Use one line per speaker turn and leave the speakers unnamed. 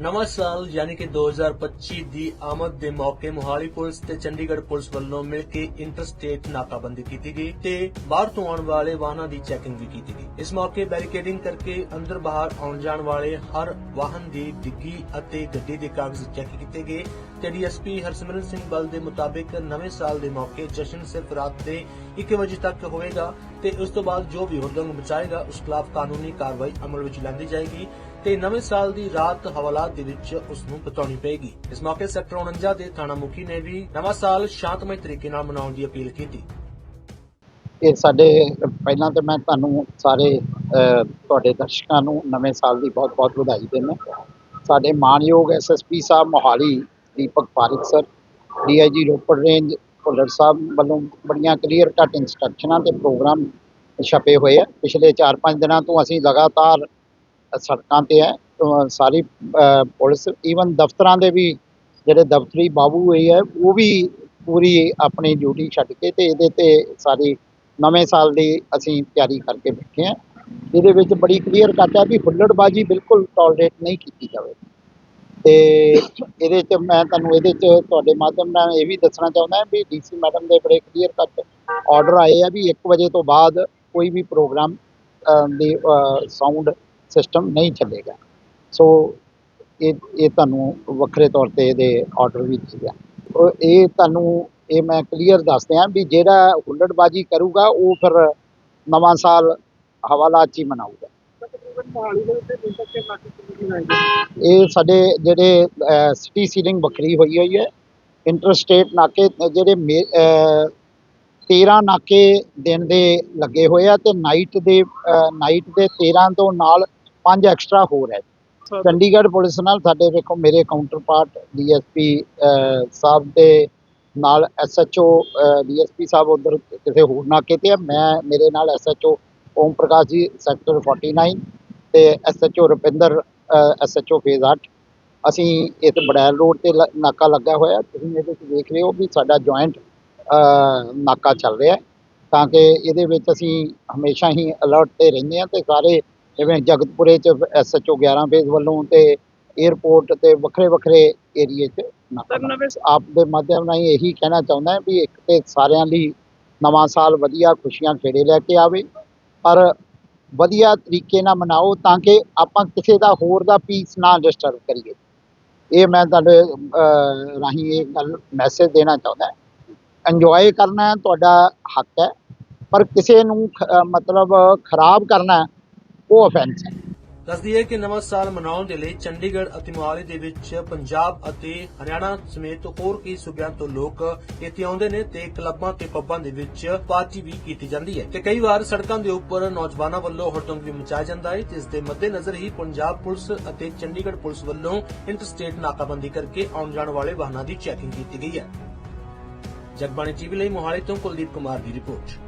ਨਵਾਂ ਸਾਲ ਯਾਨੀ ਕਿ 2025 ਦੀ ਆਮਦ ਦੇ ਮੌਕੇ ਮੋਹਾਲੀ ਪੁਲਿਸ ਤੇ ਚੰਡੀਗੜ੍ਹ ਪੁਲਿਸ ਵੱਲੋਂ ਮਿਲ ਕੇ ਇੰਟਰਸਟੇਟ ਨਾਕਾਬੰਦੀ ਕੀਤੀ ਗਈ ਤੇ ਬਾਹਰ ਤੋਂ ਆਉਣ ਵਾਲੇ ਵਾਹਨਾਂ ਦੀ ਚੈਕਿੰਗ ਵੀ ਕੀਤੀ ਗਈ। ਇਸ ਮੌਕੇ ਬੈਰੀਕੇਡਿੰਗ ਕਰਕੇ ਅੰਦਰ ਬਾਹਰ ਆਉਣ ਜਾਣ ਵਾਲੇ ਹਰ ਵਾਹਨ ਦੀ ਡਿੱਗੀ ਅਤੇ ਗੱਡੀ ਦੇ ਕਾਗਜ਼ ਚੈੱਕ ਕੀਤੇ ਗਏ ਤੇ ਡੀਐਸਪੀ ਹਰਸਿਮਰਨ ਸਿੰਘ ਬਲ ਦੇ ਮੁਤਾਬਿਕ ਨਵੇਂ ਸਾਲ ਦੇ ਮੌਕੇ ਜਸ਼ਨ ਸਿਰਫ ਰਾਤ ਦੇ 1 ਵਜੇ ਤੱਕ ਹੋਵੇਗਾ ਤੇ ਉਸ ਤੋਂ ਬਾਅਦ ਜੋ ਵੀ ਹੁਦੰਗ ਮਚਾਏਗਾ ਉਸ ਖਿਲਾਫ ਕਾਨੂੰਨੀ ਕਾਰਵਾਈ ਅਮਲ ਵਿੱਚ ਲਿਆਂਦੀ ਜਾਏਗੀ। ਤੇ ਨਵੇਂ ਸਾਲ ਦੀ ਰਾਤ ਹਵਾਲਾਤ ਦੇ ਵਿੱਚ ਉਸ ਨੂੰ ਬਿਤਾਉਣੀ ਪਏਗੀ। ਇਸ ਮੌਕੇ ਸੈਕਟਰ 49 ਦੇ ਥਾਣਾ ਮੁਖੀ ਨੇ ਵੀ ਨਵਾਂ ਸਾਲ ਸ਼ਾਂਤਮਈ ਤਰੀਕੇ ਨਾਲ ਮਨਾਉਣ ਦੀ ਅਪੀਲ ਕੀਤੀ।
ਇਹ ਸਾਡੇ, ਪਹਿਲਾਂ ਤਾਂ ਮੈਂ ਤੁਹਾਨੂੰ ਸਾਰੇ ਤੁਹਾਡੇ ਦਰਸ਼ਕਾਂ ਨੂੰ ਨਵੇਂ ਸਾਲ ਦੀ ਬਹੁਤ-ਬਹੁਤ ਵਧਾਈ ਦਿੰਦਾ ਸਾਡੇ ਮਾਨਯੋਗ ਐਸਐਸਪੀ ਸਾਹਿਬ Mohali, Deepak Parik sir DIG Ropar range Bhullar ਸਾਹਿਬ ਵੱਲੋਂ ਬੜੀਆਂ ਕਲੀਅਰ ਕੱਟ ਇੰਸਟਰਕਸ਼ਨਾਂ ਤੇ ਪ੍ਰੋਗਰਾਮ ਛਪੇ ਹੋਏ ਆ। ਪਿਛਲੇ 4-5 ਦਿਨਾਂ ਤੋਂ ਅਸੀਂ ਲਗਾਤਾਰ ਸੜਕਾਂ ਤੇ ਹੈ ਸਾਰੀ ਪੁਲਿਸ ਈਵਨ ਦਫ਼ਤਰਾਂ ਦੇ ਵੀ ਜਿਹੜੇ ਦਫ਼ਤਰੀ ਬਾਬੂ ਹੋਏ ਹੈ, ਉਹ ਵੀ ਪੂਰੀ ਆਪਣੀ ਡਿਊਟੀ ਛੱਡ ਕੇ ਤੇ ਇਹਦੇ ਤੇ ਸਾਰੀ ਨਵੇਂ ਸਾਲ ਦੀ ਅਸੀਂ ਤਿਆਰੀ ਕਰਕੇ ਬੈਠੇ ਹਾਂ। ਇਹਦੇ ਵਿੱਚ ਬੜੀ ਕਲੀਅਰ ਕੱਟ ਹੈ ਵੀ ਹੁੱਲੜਬਾਜੀ ਬਿਲਕੁਲ ਟੋਲਰੇਟ ਨਹੀਂ ਕੀਤੀ ਜਾਵੇ। ਤੇ ਇਹਦੇ 'ਚ ਮੈਂ ਤੁਹਾਨੂੰ ਇਹਦੇ 'ਚ ਤੁਹਾਡੇ ਮਾਧਿਅਮ ਨਾਲ ਇਹ ਵੀ ਦੱਸਣਾ ਚਾਹੁੰਦਾ ਵੀ ਡੀਸੀ ਮੈਡਮ ਦੇ ਬੜੇ ਕਲੀਅਰ ਕੱਟ ਆਰਡਰ ਆਏ ਆ ਵੀ 1 ਵਜੇ ਤੋਂ ਬਾਅਦ ਕੋਈ ਵੀ ਪ੍ਰੋਗਰਾਮ ਦੀ ਸਾਊਂਡ ਸਿਸਟਮ ਨਹੀਂ ਚੱਲੇਗਾ। ਸੋ ਇਹ ਇਹ ਤੁਹਾਨੂੰ ਵੱਖਰੇ ਤੌਰ ਤੇ ਇਹਦੇ ਆਰਡਰ ਵੀ ਦਿੱਤੇ ਆ ਇਹ ਤੁਹਾਨੂੰ ਇਹ ਮੈਂ ਕਲੀਅਰ ਦੱਸਦੇ ਆ ਵੀ ਜਿਹੜਾ ਹੁੱਲੜਬਾਜੀ ਕਰੂਗਾ ਉਹ ਫਿਰ ਨਵਾਂ ਸਾਲ ਹਵਾਲਾਤ 'ਚ ਹੀ ਮਨਾਊਗਾ। ਇਹ ਸਾਡੇ ਜਿਹੜੇ ਸਿਟੀ ਸੀਲਿੰਗ ਵੱਖਰੀ ਹੋਈ ਹੋਈ ਹੈ। ਇੰਟਰਸਟੇਟ ਨਾਕੇ ਜਿਹੜੇ ਮੇ- ਅਹ, 13 ਨਾਕੇ ਦਿਨ ਦੇ ਲੱਗੇ ਹੋਏ ਆ ਤੇ ਨਾਈਟ ਦੇ ਨਾਈਟ ਦੇ 13 ਤੋਂ ਨਾਲ 5 ਐਕਸਟਰਾ ਹੋਰ ਹੈ। ਚੰਡੀਗੜ੍ਹ ਪੁਲਿਸ ਨਾਲ ਸਾਡੇ ਵੇਖੋ ਮੇਰੇ ਕਾਊਂਟਰ ਪਾਰਟ ਡੀਐਸਪੀ ਸਾਹਿਬ ਦੇ ਨਾਲ ਐਸਐਚਓ ਡੀਐਸਪੀ ਸਾਹਿਬ ਉਧਰ ਕਿਸੇ ਹੋਰ ਨਾਕੇ ਤੇ ਆ। ਮੈਂ ਮੇਰੇ ਨਾਲ ਐਸਐਚਓ ਓਮ ਪ੍ਰਕਾਸ਼ ਜੀ ਸੈਕਟਰ 49 ਤੇ ਐਸਐਚਓ ਰੁਪਿੰਦਰ ਐਸਐਚਓ ਫੇਜ਼ 8 ਅਸੀਂ ਇਸ ਬੜੈਲ ਰੋਡ ਤੇ ਨਾਕਾ ਲੱਗਾ ਹੋਇਆ। ਤੁਸੀਂ ਇਹਦੇ ਵਿੱਚ ਦੇਖ ਰਹੇ ਹੋ ਵੀ ਸਾਡਾ ਜੁਆਇੰਟ ਨਾਕਾ ਚੱਲ ਰਿਹਾ ਤਾਂ ਕਿ ਇਹਦੇ ਵਿੱਚ ਅਸੀਂ ਹਮੇਸ਼ਾ ਹੀ ਅਲਰਟ ਤੇ ਰਹਿੰਦੇ ਹਾਂ ਤੇ ਸਾਰੇ ਜਿਵੇਂ ਜਗਤਪੁਰੇ ਚ ਐਸਐਚਓ 11 ਫੇਜ਼ ਵੱਲੋਂ ਤੇ 에ਅਰਪੋਰਟ ਤੇ ਵੱਖਰੇ ਵੱਖਰੇ ਏਰੀਏ 'ਚ ਆਪ ਦੇ ਮਾਧਿਅਮ ਰਾਹੀਂ ਇਹੀ ਕਹਿਣਾ ਚਾਹੁੰਦਾ ਹਾਂ ਵੀ ਇੱਕ ਤੇ ਸਾਰਿਆਂ ਲਈ ਨਵਾਂ ਸਾਲ ਵਧੀਆ ਖੁਸ਼ੀਆਂ ਖੇੜੇ ਲੈ ਕੇ ਆਵੇ ਪਰ ਵਧੀਆ ਤਰੀਕੇ ਨਾਲ ਮਨਾਓ ਤਾਂ ਕਿ ਆਪਾਂ ਕਿਸੇ ਦਾ ਹੋਰ ਦਾ ਪੀਸ ਨਾ ਡਿਸਟਰਬ ਕਰੀਏ। ਇਹ ਮੈਂ ਤੁਹਾਡੇ ਰਾਹੀਂ ਇਹ ਗੱਲ ਮੈਸੇਜ ਦੇਣਾ ਚਾਹੁੰਦਾ ਇੰਜੋਏ ਕਰਨਾ ਤੁਹਾਡਾ ਹੱਕ ਹੈ ਪਰ ਕਿਸੇ ਨੂੰ ਮਤਲਬ ਖਰਾਬ ਕਰਨਾ ਉਹ ਅਫੈਂਸ ਹੈ।
ਦੱਸਦੀ ਹੈ ਕਿ ਨਵਾਂ ਸਾਲ ਮਨਾਉਣ ਦੇ ਲਈ ਚੰਡੀਗੜ੍ਹ ਅਤੇ ਮੋਹਾਲੀ ਦੇ ਵਿੱਚ ਪੰਜਾਬ ਅਤੇ ਹਰਿਆਣਾ ਸਮੇਤ ਹੋਰ ਕਈ ਸੂਬਿਆਂ ਤੋਂ ਲੋਕ ਇੱਥੇ ਆਉਂਦੇ ਨੇ ਤੇ ਕਲੱਬਾਂ ਤੇ ਪੱਬਾਂ ਦੇ ਵਿੱਚ ਪਾਰਟੀ ਵੀ ਕੀਤੀ ਜਾਂਦੀ ਹੈ। ਤੇ ਕਈ ਵਾਰ ਸੜਕਾਂ ਦੇ ਉੱਪਰ ਨੌਜਵਾਨਾਂ ਵੱਲੋਂ ਹੁੜਦੰਗ ਵੀ ਮਚਾਇਆ ਜਾਂਦਾ ਹੈ, ਜਿਸ ਦੇ ਮੱਦੇਨਜ਼ਰ ਹੀ ਪੰਜਾਬ ਪੁਲਿਸ ਅਤੇ ਚੰਡੀਗੜ੍ਹ ਪੁਲਿਸ ਵੱਲੋਂ ਇੰਟਰਸਟੇਟ ਨਾਕਾਬੰਦੀ ਕਰਕੇ ਆਉਣ ਜਾਣ ਵਾਲੇ ਵਾਹਨਾਂ ਦੀ ਚੈਕਿੰਗ ਕੀਤੀ ਗਈ ਹੈ। ਜਗਬਾਣੀ ਟੀਵੀ ਲਈ ਮੋਹਾਲੀ ਤੋਂ ਕੁਲਦੀਪ ਕੁਮਾਰ ਦੀ ਰਿਪੋਰਟ।